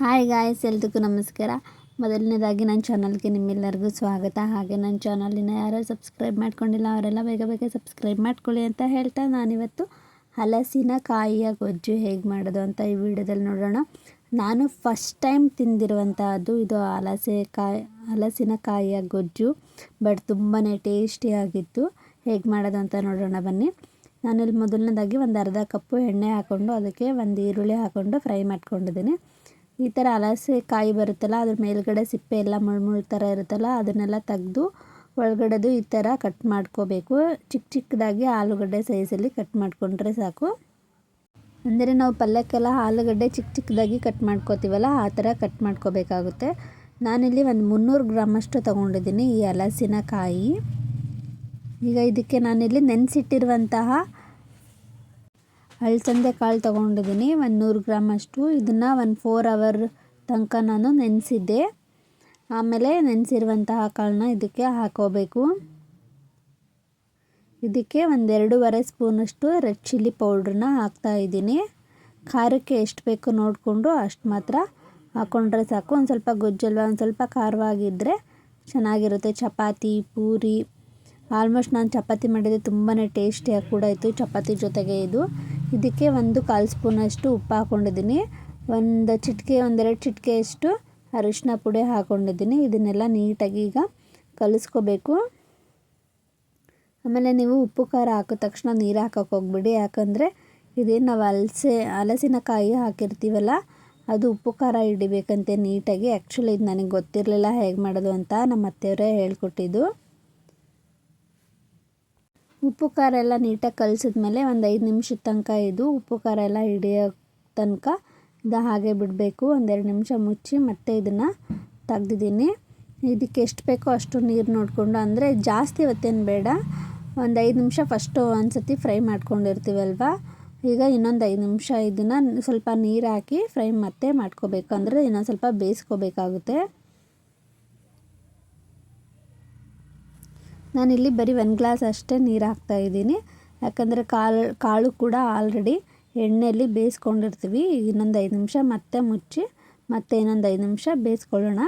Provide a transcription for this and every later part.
Hi guys ಎಲ್ರಿಗೂ ನಮಸ್ಕಾರ. ಮೊದಲನೇದಾಗಿ ನನ್ನ ಚಾನಲ್ಗೆ ನಿಮ್ಮೆಲ್ಲರಿಗೂ ಸ್ವಾಗತ. ಹಾಗೆ ನನ್ನ ಚಾನಲಿನ ಯಾರು ಸಬ್ಸ್ಕ್ರೈಬ್ ಮಾಡ್ಕೊಂಡಿಲ್ಲ, ಅವರೆಲ್ಲ ಬೇಗ ಬೇಗ ಸಬ್ಸ್ಕ್ರೈಬ್ ಮಾಡ್ಕೊಳ್ಳಿ ಅಂತ ಹೇಳ್ತಾ ನಾನಿವತ್ತು ಹಲಸಿನ ಕಾಯಿಯ ಗೊಜ್ಜು ಹೇಗೆ ಮಾಡೋದು ಅಂತ ಈ ವಿಡಿಯೋದಲ್ಲಿ ನೋಡೋಣ. ನಾನು ಫಸ್ಟ್ ಟೈಮ್ ತಿಂದಿರುವಂತಹದ್ದು ಇದು ಹಲಸೆ ಕಾಯಿ, ಹಲಸಿನ ಕಾಯಿಯ ಗೊಜ್ಜು ಬಟ್ ತುಂಬಾ ಟೇಸ್ಟಿಯಾಗಿತ್ತು ಹೇಗೆ ಮಾಡೋದು ಅಂತ ನೋಡೋಣ ಬನ್ನಿ. ನಾನಿಲ್ಲಿ ಮೊದಲನೇದಾಗಿ ಒಂದು ಅರ್ಧ ಕಪ್ಪು ಎಣ್ಣೆ ಹಾಕ್ಕೊಂಡು ಅದಕ್ಕೆ ಒಂದು ಈರುಳ್ಳಿ ಹಾಕ್ಕೊಂಡು ಫ್ರೈ ಮಾಡ್ಕೊಂಡಿದ್ದೀನಿ. ಈ ಥರ ಹಲಸೆ ಕಾಯಿ ಬರುತ್ತಲ್ಲ, ಅದ್ರ ಮೇಲ್ಗಡೆ ಸಿಪ್ಪೆ ಎಲ್ಲ ಮುಳ್ಮುಳ್ ಥರ ಇರುತ್ತಲ್ಲ, ಅದನ್ನೆಲ್ಲ ತೆಗೆದು ಒಳಗಡೆದು ಈ ಥರ ಕಟ್ ಮಾಡ್ಕೋಬೇಕು. ಚಿಕ್ಕ ಚಿಕ್ಕದಾಗಿ ಆಲೂಗಡ್ಡೆ ಸೈಜಲ್ಲಿ ಕಟ್ ಮಾಡಿಕೊಂಡ್ರೆ ಸಾಕು. ಅಂದರೆ ನಾವು ಪಲ್ಯಕ್ಕೆಲ್ಲ ಆಲೂಗಡ್ಡೆ ಚಿಕ್ಕ ಚಿಕ್ಕದಾಗಿ ಕಟ್ ಮಾಡ್ಕೋತೀವಲ್ಲ, ಆ ಥರ ಕಟ್ ಮಾಡ್ಕೋಬೇಕಾಗುತ್ತೆ. ನಾನಿಲ್ಲಿ ಒಂದು ಮುನ್ನೂರು ಗ್ರಾಮಷ್ಟು ತೊಗೊಂಡಿದ್ದೀನಿ ಈ ಹಲಸಿನ ಕಾಯಿ. ಈಗ ಇದಕ್ಕೆ ನಾನಿಲ್ಲಿ ನೆನೆಸಿಟ್ಟಿರುವಂತಹ ಅಳಸಂದೆ ಕಾಳು ತೊಗೊಂಡಿದ್ದೀನಿ. ಒಂದು ನೂರು ಗ್ರಾಮ್ ಅಷ್ಟು. ಇದನ್ನು ಒಂದು ಫೋರ್ ಅವರ್ ತನಕ ನಾನು ನೆನೆಸಿದ್ದೆ. ಆಮೇಲೆ ನೆನೆಸಿರುವಂತಹ ಕಾಳನ್ನ ಇದಕ್ಕೆ ಹಾಕೋಬೇಕು. ಇದಕ್ಕೆ ಒಂದೆರಡೂವರೆ ಸ್ಪೂನಷ್ಟು ರೆಡ್ ಚಿಲ್ಲಿ ಪೌಡ್ರನ್ನ ಹಾಕ್ತಾಯಿದ್ದೀನಿ ಖಾರಕ್ಕೆ ಎಷ್ಟು ಬೇಕು ನೋಡಿಕೊಂಡು ಅಷ್ಟು ಮಾತ್ರ ಹಾಕ್ಕೊಂಡ್ರೆ ಸಾಕು. ಒಂದು ಸ್ವಲ್ಪ ಗೊಜ್ಜಲ್ವ, ಒಂದು ಸ್ವಲ್ಪ ಖಾರವಾಗಿದ್ದರೆ ಚೆನ್ನಾಗಿರುತ್ತೆ. ಚಪಾತಿ, ಪೂರಿ. ಆಲ್ಮೋಸ್ಟ್ ನಾನು ಚಪಾತಿ ಮಾಡಿದರೆ ತುಂಬಾ ಟೇಸ್ಟಿಯಾಗಿ ಕೂಡ ಇತ್ತು. ಚಪಾತಿ ಜೊತೆಗೆ ಇದು. ಇದಕ್ಕೆ ಒಂದು ಕಾಲು ಸ್ಪೂನಷ್ಟು ಉಪ್ಪು ಹಾಕ್ಕೊಂಡಿದ್ದೀನಿ ಒಂದು ಚಿಟಿಕೆ, ಒಂದೆರಡು ಚಿಟಿಕೆಯಷ್ಟು ಅರಿಶಿನ ಪುಡಿ ಹಾಕ್ಕೊಂಡಿದ್ದೀನಿ ಇದನ್ನೆಲ್ಲ ನೀಟಾಗಿ ಈಗ ಕಲಿಸ್ಕೋಬೇಕು. ಆಮೇಲೆ ನೀವು ಉಪ್ಪು, ಖಾರ ಹಾಕಿದ ತಕ್ಷಣ ನೀರು ಹಾಕೋಕೆ ಹೋಗ್ಬಿಡಿ. ಯಾಕಂದರೆ ಇದೇನು ನಾವು ಹಲಸೆ ಹಲಸಿನಕಾಯಿ ಹಾಕಿರ್ತೀವಲ್ಲ, ಅದು ಉಪ್ಪು, ಖಾರ ಹಿಡಿಬೇಕಂತೆ ನೀಟಾಗಿ. ಆ್ಯಕ್ಚುಲಿ ಇದು ನನಗೆ ಗೊತ್ತಿರಲಿಲ್ಲ ಹೇಗೆ ಮಾಡೋದು ಅಂತ ನಮ್ಮ ಅತ್ತೆಯವರೇ ಹೇಳ್ಕೊಟ್ಟಿದ್ದು. ಉಪ್ಪು ಖಾರ ಎಲ್ಲ ನೀಟಾಗಿ ಕಲಿಸಿದ್ಮೇಲೆ ಒಂದು ಐದು ನಿಮಿಷದ ತನಕ ಇದು ಉಪ್ಪು ಖಾರ ಎಲ್ಲ ಹಿಡಿಯೋ ತನಕ ಇದು ಹಾಗೆ ಬಿಡಬೇಕು. ಒಂದೆರಡು ನಿಮಿಷ ಮುಚ್ಚಿ ಮತ್ತೆ ಇದನ್ನು ತೆಗ್ದಿದ್ದೀನಿ. ಇದಕ್ಕೆ ಎಷ್ಟು ಬೇಕೋ ಅಷ್ಟು ನೀರು ನೋಡಿಕೊಂಡು, ಅಂದರೆ ಜಾಸ್ತಿ ಹೊತ್ತೇನು ಬೇಡ. ಒಂದು ಐದು ನಿಮಿಷ ಫಸ್ಟು ಒಂದು ಸತಿ ಫ್ರೈ ಮಾಡ್ಕೊಂಡಿರ್ತೀವಲ್ವ? ಈಗ ಇನ್ನೊಂದು ಐದು ನಿಮಿಷ ಇದನ್ನು ಸ್ವಲ್ಪ ನೀರು ಹಾಕಿ ಫ್ರೈ ಮತ್ತೆ ಮಾಡ್ಕೋಬೇಕು. ಅಂದರೆ ಇನ್ನೊಂದು ಸ್ವಲ್ಪ ಬೇಯಿಸ್ಕೋಬೇಕಾಗುತ್ತೆ. ನಾನಿಲ್ಲಿ ಬರೀ ಒಂದು ಗ್ಲಾಸ್ ಅಷ್ಟೇ ನೀರು ಹಾಕ್ತಾಯಿದ್ದೀನಿ ಯಾಕಂದರೆ ಕಾಳು ಕಾಳು ಕೂಡ ಆಲ್ರೆಡಿ ಎಣ್ಣೆಯಲ್ಲಿ ಬೇಯಿಸ್ಕೊಂಡಿರ್ತೀವಿ. ಇನ್ನೊಂದು ಐದು ನಿಮಿಷ ಮತ್ತೆ ಮುಚ್ಚಿ ಮತ್ತೆ ಇನ್ನೊಂದು ಐದು ನಿಮಿಷ ಬೇಯಿಸ್ಕೊಳ್ಳೋಣ.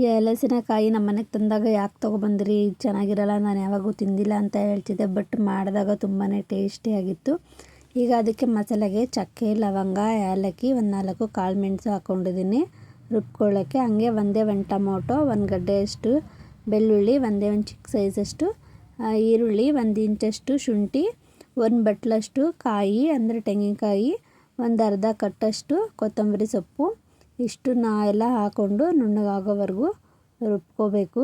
ಈ ಹಲಸಿನಕಾಯಿ ನಮ್ಮ ಮನೆಗೆ ತಂದಾಗ ಯಾಕೆ ತೊಗೊಬಂದ್ರಿ? ಚೆನ್ನಾಗಿರಲ್ಲ, ನಾನು ಯಾವಾಗೂ ತಿಂದಿಲ್ಲ ಅಂತ ಹೇಳ್ತಿದ್ದೆ ಬಟ್ ಮಾಡಿದಾಗ ತುಂಬಾ ಟೇಸ್ಟಿಯಾಗಿತ್ತು ಈಗ ಅದಕ್ಕೆ ಮಸಾಲೆಗೆ ಚಕ್ಕೆ, ಲವಂಗ, ಏಲಕ್ಕಿ ಒಂದು ನಾಲ್ಕು ಕಾಳು ಮೆಣಸು ಹಾಕ್ಕೊಂಡಿದ್ದೀನಿ ರುಬ್ಕೊಳ್ಳೋಕ್ಕೆ ಹಂಗೆ ಒಂದೇ ಒಂದು ಟೊಮೊಟೊ ಒಂದು ಗಡ್ಡೆಯಷ್ಟು ಬೆಳ್ಳುಳ್ಳಿ, ಒಂದೇ ಒಂದು ಚಿಕ್ಕ ಸೈಜಷ್ಟು ಈರುಳ್ಳಿ, ಒಂದು ಇಂಚಷ್ಟು ಶುಂಠಿ, ಒಂದು ಬಟ್ಲಷ್ಟು ಕಾಯಿ, ಅಂದರೆ ತೆಂಗಿನಕಾಯಿ, ಒಂದು ಅರ್ಧ ಕಟ್ಟಷ್ಟು ಕೊತ್ತಂಬರಿ ಸೊಪ್ಪು, ಇಷ್ಟನ್ನ ಎಲ್ಲ ಹಾಕ್ಕೊಂಡು ನುಣ್ಣಗಾಗೋವರೆಗೂ ರುಬ್ಕೋಬೇಕು.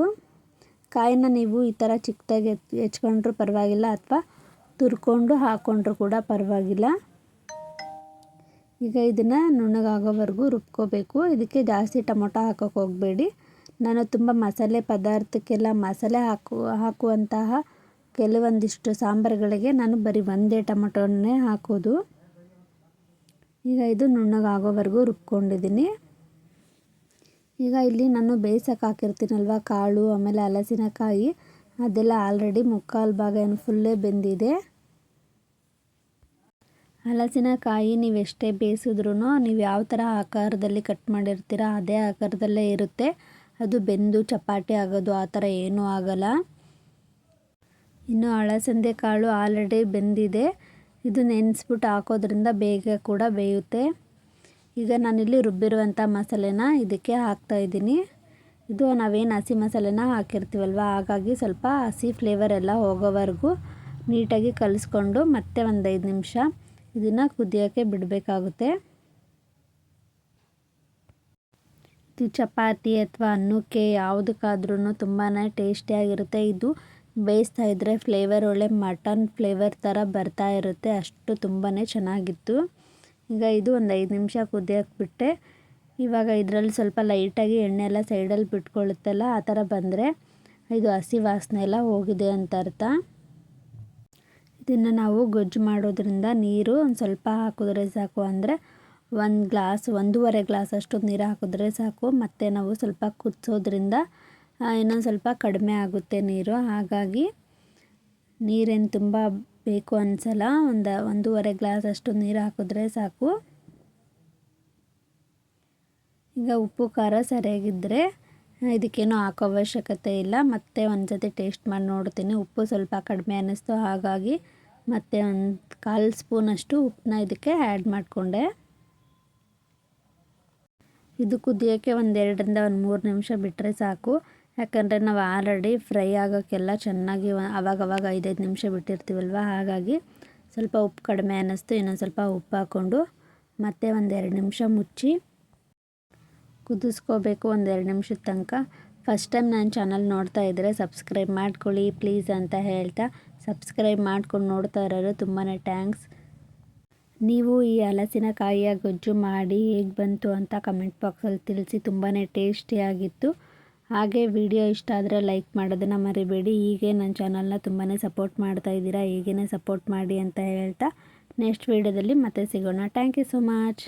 ಕಾಯಿನ ನೀವು ಈ ಥರ ಚಿಕ್ಕದಾಗಿ ಹೆಚ್ಕೊಂಡ್ರೂ ಪರವಾಗಿಲ್ಲ, ಅಥವಾ ತುರ್ಕೊಂಡು ಹಾಕ್ಕೊಂಡ್ರೂ ಕೂಡ ಪರವಾಗಿಲ್ಲ. ಈಗ ಇದನ್ನು ನುಣ್ಣಗಾಗೋವರೆಗೂ ರುಬ್ಕೋಬೇಕು. ಇದಕ್ಕೆ ಜಾಸ್ತಿ ಟೊಮೊಟೊ ಹಾಕೋಕೆ ಹೋಗಬೇಡಿ. ನಾನು ತುಂಬ ಮಸಾಲೆ ಪದಾರ್ಥಕ್ಕೆಲ್ಲ ಮಸಾಲೆ ಹಾಕು, ಹಾಕುವಂತಹ ಕೆಲವೊಂದಿಷ್ಟು ಸಾಂಬಾರುಗಳಿಗೆ ನಾನು ಬರೀ ಒಂದೇ ಟೊಮೊಟೊನೇ ಹಾಕೋದು. ಈಗ ಇದು ನುಣ್ಣಗಾಗೋವರೆಗೂ ರುಬ್ಕೊಂಡಿದ್ದೀನಿ. ಈಗ ಇಲ್ಲಿ ನಾನು ಬೇಯಿಸೋಕೆ ಹಾಕಿರ್ತೀನಲ್ವ, ಕಾಳು, ಆಮೇಲೆ ಹಲಸಿನಕಾಯಿ, ಅದೆಲ್ಲ ಆಲ್ರೆಡಿ ಮುಕ್ಕಾಲು ಭಾಗ ಏನು ಫುಲ್ಲೇ ಬೆಂದಿದೆ. ಹಲಸಿನಕಾಯಿ ನೀವು ಎಷ್ಟೇ ಬೇಯಿಸಿದ್ರೂ ನೀವು ಯಾವ ಥರ ಆಕಾರದಲ್ಲಿ ಕಟ್ ಮಾಡಿರ್ತೀರ ಅದೇ ಆಕಾರದಲ್ಲೇ ಇರುತ್ತೆ. ಅದು ಬೆಂದು ಚಪಾಟಿ ಆಗೋದು ಆ ಥರ ಏನೂ ಆಗಲ್ಲ. ಇನ್ನು ಅಳಸಂದೆ ಕಾಳು ಆಲ್ರೆಡಿ ಬೆಂದಿದೆ. ಇದು ನೆನೆಸ್ಬಿಟ್ಟು ಹಾಕೋದ್ರಿಂದ ಬೇಗ ಕೂಡ ಬೇಯುತ್ತೆ. ಈಗ ನಾನಿಲ್ಲಿ ರುಬ್ಬಿರುವಂಥ ಮಸಾಲೆನ ಇದಕ್ಕೆ ಹಾಕ್ತಾಯಿದ್ದೀನಿ ಇದು ನಾವೇನು ಹಸಿ ಮಸಾಲೆನ ಹಾಕಿರ್ತೀವಲ್ವ, ಹಾಗಾಗಿ ಸ್ವಲ್ಪ ಹಸಿ ಫ್ಲೇವರ್ ಎಲ್ಲ ಹೋಗೋವರೆಗೂ ನೀಟಾಗಿ ಕಲಿಸ್ಕೊಂಡು ಮತ್ತೆ ಒಂದು ಐದು ನಿಮಿಷ ಇದನ್ನು ಕುದಿಯೋಕ್ಕೆ ಬಿಡಬೇಕಾಗುತ್ತೆ. ಇದು ಚಪಾತಿ ಅಥವಾ ಅನ್ನಕ್ಕೆ ಯಾವುದಕ್ಕಾದ್ರೂ ತುಂಬಾ ಟೇಸ್ಟಿಯಾಗಿರುತ್ತೆ. ಇದು ಬೇಯಿಸ್ತಾ ಇದ್ದರೆ ಫ್ಲೇವರ್ ಒಳ್ಳೆ ಮಟನ್ ಫ್ಲೇವರ್ ಥರ ಬರ್ತಾ ಇರುತ್ತೆ. ಅಷ್ಟು ತುಂಬಾ ಚೆನ್ನಾಗಿತ್ತು. ಈಗ ಇದು ಒಂದು ಐದು ನಿಮಿಷ ಕುದಿಯೋಕ್ಕೆ ಬಿಟ್ಟೆ. ಇವಾಗ ಇದರಲ್ಲಿ ಸ್ವಲ್ಪ ಲೈಟಾಗಿ ಎಣ್ಣೆ ಎಲ್ಲ ಸೈಡಲ್ಲಿ ಬಿಟ್ಕೊಳ್ಳುತ್ತಲ್ಲ ಆ ಥರ ಬಂದರೆ ಇದು ಹಸಿ ವಾಸನೆ ಎಲ್ಲ ಹೋಗಿದೆ ಅಂತ ಅರ್ಥ. ಇದನ್ನು ನಾವು ಗೊಜ್ಜು ಮಾಡೋದ್ರಿಂದ ನೀರು ಒಂದು ಸ್ವಲ್ಪ ಹಾಕಿದ್ರೆ ಸಾಕು. ಅಂದರೆ ಒಂದು ಗ್ಲಾಸ್, ಒಂದೂವರೆ ಗ್ಲಾಸ್ ಅಷ್ಟು ನೀರು ಹಾಕಿದ್ರೆ ಸಾಕು. ಮತ್ತು ನಾವು ಸ್ವಲ್ಪ ಕುದಿಸೋದ್ರಿಂದ ಇನ್ನೊಂದು ಸ್ವಲ್ಪ ಕಡಿಮೆ ಆಗುತ್ತೆ ನೀರು. ಹಾಗಾಗಿ ನೀರೇನು ತುಂಬ ಬೇಕು ಅನ್ಸಲ್ಲ. ಒಂದು, ಒಂದೂವರೆ ಗ್ಲಾಸ್ ಅಷ್ಟು ನೀರು ಹಾಕಿದ್ರೆ ಸಾಕು. ಈಗ ಉಪ್ಪು, ಖಾರ ಸರಿಯಾಗಿದ್ದರೆ ಇದಕ್ಕೇನು ಹಾಕೋ ಅವಶ್ಯಕತೆ ಇಲ್ಲ. ಮತ್ತೆ ಒಂದು ಸತಿ ಟೇಸ್ಟ್ ಮಾಡಿ ನೋಡ್ತೀನಿ. ಉಪ್ಪು ಸ್ವಲ್ಪ ಕಡಿಮೆ ಅನ್ನಿಸ್ತು. ಹಾಗಾಗಿ ಮತ್ತೆ ಒಂದು ಕಾಲು ಸ್ಪೂನಷ್ಟು ಉಪ್ಪನ್ನ ಇದಕ್ಕೆ ಆ್ಯಡ್ ಮಾಡಿಕೊಂಡೆ. ಇದು ಕುದಿಯೋಕ್ಕೆ ಒಂದೆರಡರಿಂದ ಒಂದು ಮೂರು ನಿಮಿಷ ಬಿಟ್ಟರೆ ಸಾಕು. ಯಾಕಂದರೆ ನಾವು ಆಲ್ರೆಡಿ ಫ್ರೈ ಆಗೋಕ್ಕೆಲ್ಲ ಚೆನ್ನಾಗಿ ಅವಾಗವಾಗ ಐದೈದು ನಿಮಿಷ ಬಿಟ್ಟಿರ್ತೀವಲ್ವ? ಹಾಗಾಗಿ ಸ್ವಲ್ಪ ಉಪ್ಪು ಕಡಿಮೆ ಅನ್ನಿಸ್ತು. ಇನ್ನೊಂದು ಸ್ವಲ್ಪ ಉಪ್ಪು ಹಾಕ್ಕೊಂಡು ಮತ್ತೆ ಒಂದೆರಡು ನಿಮಿಷ ಮುಚ್ಚಿ ಕುದಿಸ್ಕೋಬೇಕು ಒಂದೆರಡು ನಿಮಿಷದ ತನಕ. ಫಸ್ಟ್ ಟೈಮ್ ನನ್ನ ಚಾನಲ್ ನೋಡ್ತಾ ಇದ್ದರೆ ಸಬ್ಸ್ಕ್ರೈಬ್ ಮಾಡ್ಕೊಳ್ಳಿ ಪ್ಲೀಸ್ ಅಂತ ಹೇಳ್ತಾ. ಸಬ್ಸ್ಕ್ರೈಬ್ ಮಾಡ್ಕೊಂಡು ನೋಡ್ತಾ ಇರೋರು ತುಂಬಾ ಟ್ಯಾಂಕ್ಸ್ ನೀವು ಈ ಹಲಸಿನಕಾಯಿಯ ಗೊಜ್ಜು ಮಾಡಿ ಹೇಗೆ ಬಂತು ಅಂತ ಕಮೆಂಟ್ ಬಾಕ್ಸಲ್ಲಿ ತಿಳಿಸಿ ತುಂಬಾ ಟೇಸ್ಟಿಯಾಗಿತ್ತು ಹಾಗೆ ವಿಡಿಯೋ ಇಷ್ಟ ಆದರೆ ಲೈಕ್ ಮಾಡೋದನ್ನು ಮರಿಬೇಡಿ. ಹೀಗೆ ನನ್ನ ಚಾನಲ್ನ ತುಂಬಾ ಸಪೋರ್ಟ್ ಮಾಡ್ತಾ ಇದ್ದೀರಾ ಹೀಗೇ ಸಪೋರ್ಟ್ ಮಾಡಿ ಅಂತ ಹೇಳ್ತಾ. ನೆಕ್ಸ್ಟ್ ವೀಡಿಯೋದಲ್ಲಿ ಮತ್ತೆ ಸಿಗೋಣ. Thank you so much